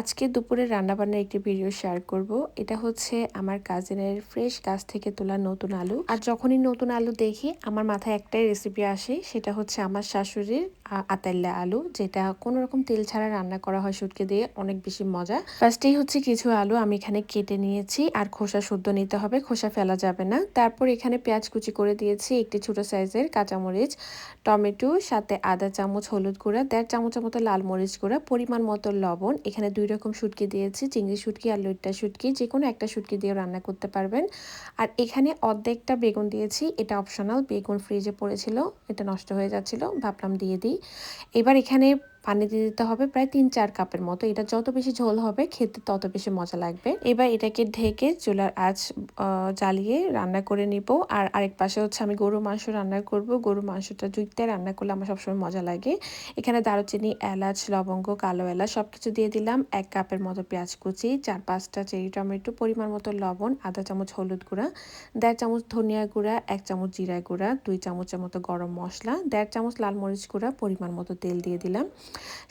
আজকে দুপুরে রান্নাবান্নার একটি ভিডিও শেয়ার করব। এটা হচ্ছে আমার কাজিনের ফ্রেশ গাছ থেকে তোলা নতুন আলু। আর যখনই নতুন আলু দেখি, আমার মাথায় একটাই রেসিপি আসে, সেটা হচ্ছে আমার শাশুড়ির আতাল্লা আলু, যেটা কোনো রকম তেল ছাড়া রান্না করা হয় শুটকে দিয়ে, অনেক বেশি মজা। ফার্স্টেই হচ্ছে কিছু আলু আমি এখানে কেটে নিয়েছি, আর খোসা শুদ্ধ নিতে হবে, খোসা ফেলা যাবে না। তারপর এখানে পেঁয়াজ কুচি করে দিয়েছি একটি ছোট সাইজের কাঁচামরিচ, টমেটো, সাথে আদা চামচ হলুদ গুঁড়া, দেড় চামচের মতো লাল মরিচ গুঁড়া, পরিমাণ মতো লবণ, এখানে দুই রকম শুটকি দিয়েছি। চিংড়ি শুটকি আর লইট্টা শুটকি। যে কোনো একটা শুটকি দিয়ে রান্না করতে পারবেন। আর এখানে অর্ধেকটা বেগুন দিয়েছি। এটা অপশনাল বেগুন ফ্রিজে পড়েছিল। এটা নষ্ট হয়ে যাচ্ছিল। ভাবলাম দিয়ে দিই। এবার এখানে পানি দিয়ে দিতে হবে প্রায় তিন চার কাপের মতো। এটা যত বেশি ঝোল হবে, খেতে তত বেশি মজা লাগবে। এবার এটাকে ঢেকে চুলার আঁচ জ্বালিয়ে রান্না করে নিব। আর আরেক পাশে হচ্ছে আমি গরু মাংস রান্না করব। গরু মাংসটা জুইতে রান্না করলে আমার সবসময় মজা লাগে। এখানে দারুচিনি, এলাচ, লবঙ্গ, কালো এলাচ সব কিছু দিয়ে দিলাম। এক কাপের মতো পেঁয়াজ কুচি, চার পাঁচটা চেরি টমেটো, পরিমাণ মতো লবণ, আধা চামচ হলুদ গুঁড়া, দেড় চামচ ধনিয়া গুঁড়া, এক চামচ জিরা গুঁড়া, দুই চামচের মতো গরম মশলা, দেড় চামচ লাল মরিচ গুঁড়া, পরিমাণ মতো তেল দিয়ে দিলাম।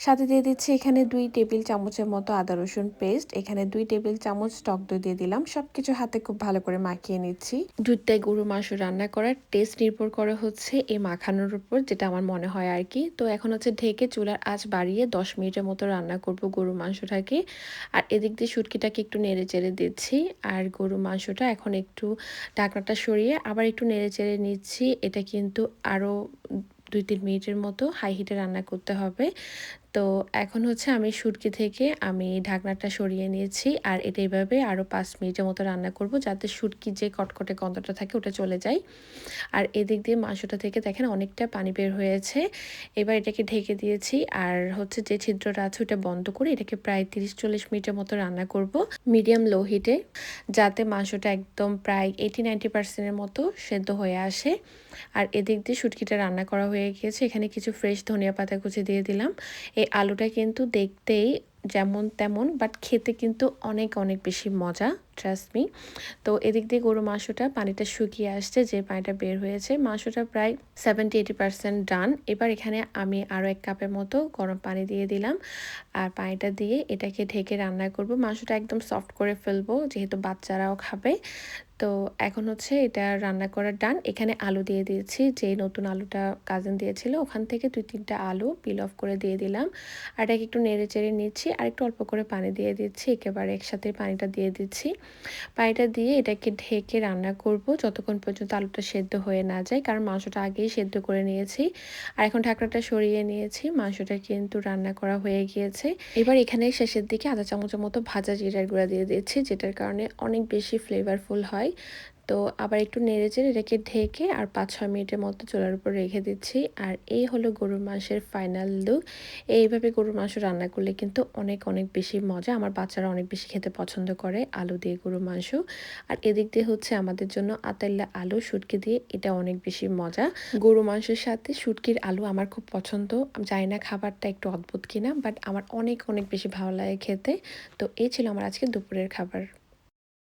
সাথে দিয়ে দিচ্ছি এখানে দুই টেবিল চামচের মতো আদা রসুন পেস্ট এখানে দুই টেবিল চামচ টক দই দিয়ে দিলাম। সব কিছু হাতে খুব ভালো করে মাখিয়ে নিচ্ছি। দুধটাই গরু মাংস রান্না করার টেস্ট নির্ভর করে হচ্ছে এই মাখানোর উপর, যেটা আমার মনে হয় আর কি। তো এখন হচ্ছে ঢেকে চুলার আঁচ বাড়িয়ে দশ মিনিটের মতো রান্না করব গরু মাংসটাকে। আর এদিক দিয়ে শুটকিটাকে একটু নেড়ে চেড়ে দিচ্ছি। আর গরু মাংসটা এখন একটু ঢাকনাটা সরিয়ে আবার একটু নেড়ে চেড়ে নিচ্ছি। এটা কিন্তু আরও দুই তিন মিনিটের মতো হাই হিটে রান্না করতে হবে। তো এখন হচ্ছে আমি শুটকি থেকে আমি ঢাকনাটা সরিয়ে নিয়েছি আর এটা এইভাবে আরও পাঁচ মিনিটের মতো রান্না করব যাতে শুটকি যে কটকটে গন্ধটা থাকে ওটা চলে যায়। আর এদিক দিয়ে মাংসটা থেকে দেখেন অনেকটা পানি বের হয়েছে। এবার এটাকে ঢেকে দিয়েছি আর হচ্ছে যে ছিদ্রটা আছে ওটা বন্ধ করে এটাকে প্রায় তিরিশ চল্লিশ মিনিটের মতো রান্না করব মিডিয়াম লো হিটে যাতে মাংসটা একদম প্রায় এইটি নাইনটি পার্সেন্টের মতো সেদ্ধ হয়ে আসে। আর এদিক দিয়ে শুটকিটা রান্না করা হয়ে গিয়েছে। এখানে কিছু ফ্রেশ ধনিয়া পাতা কুচি দিয়ে দিলাম। এই আলুটা কিন্তু দেখতেই যেমন তেমন বাট খেতে কিন্তু অনেক অনেক বেশি মজা ট্রাস্ট মি তো এদিক দিয়ে গরু মাংসটা পানিটা শুকিয়ে আসছে, যে পানিটা বের হয়েছে, মাংসটা প্রায় সেভেন্টি এইটি পার্সেন্ট ডান এবার এখানে আমি আরও এক কাপের মতো গরম পানি দিয়ে দিলাম, আর পানিটা দিয়ে এটাকে ঢেকে রান্না করব। মাংসটা একদম সফট করে ফেলব, যেহেতু বাচ্চারাও খাবে। তো এখন হচ্ছে এটা রান্না করার ডান এখানে আলু দিয়ে দিয়েছি, যে নতুন আলুটা কাজিন দিয়েছিল, ওখান থেকে দুই তিনটা আলু পিল অফ করে দিয়ে দিলাম। আর এটাকে একটু নেড়ে চেড়ে নিচ্ছি, আর একটু অল্প করে পানি দিয়ে দিচ্ছি, একেবারে একসাথে পানিটা দিয়ে দিচ্ছি। পানিটা দিয়ে এটাকে ঢেকে রান্না করব যতক্ষণ পর্যন্ত আলুটা সেদ্ধ হয়ে না যায়, কারণ মাংসটা আগেই সেদ্ধ করে নিয়েছি। আর এখন ঢাকনাটা সরিয়ে নিয়েছি, মাংসটা কিন্তু রান্না করা হয়ে গিয়েছে। এবার এখানে শেষের দিকে আধা চামচের মতো ভাজা জিরার গুঁড়া দিয়ে দিচ্ছি, যেটার কারণে অনেক বেশি ফ্লেভারফুল হয়। তো আবার একটু নেড়ে চেড়ে রেখে ঢেকে আর পাঁচ ছয় মিনিটের মতো চুলার উপর রেখে দিচ্ছি। আর এই হলো গরুর মাংসের ফাইনাল লুক এইভাবে গরুর মাংস রান্না করলে কিন্তু অনেক অনেক বেশি মজা। আমার বাচ্চারা অনেক বেশি খেতে পছন্দ করে আলু দিয়ে গরুর মাংস। আর এদিক দিয়ে হচ্ছে আমাদের জন্য আতাল্লা আলু, শুটকি দিয়ে এটা অনেক বেশি মজা। গরু মাংসের সাথে শুটকির আলু আমার খুব পছন্দ। জানি না খাবারটা একটু অদ্ভুত কিনা বাট আমার অনেক অনেক বেশি ভালো লাগে খেতে। তো এই ছিল আমার আজকে দুপুরের খাবার।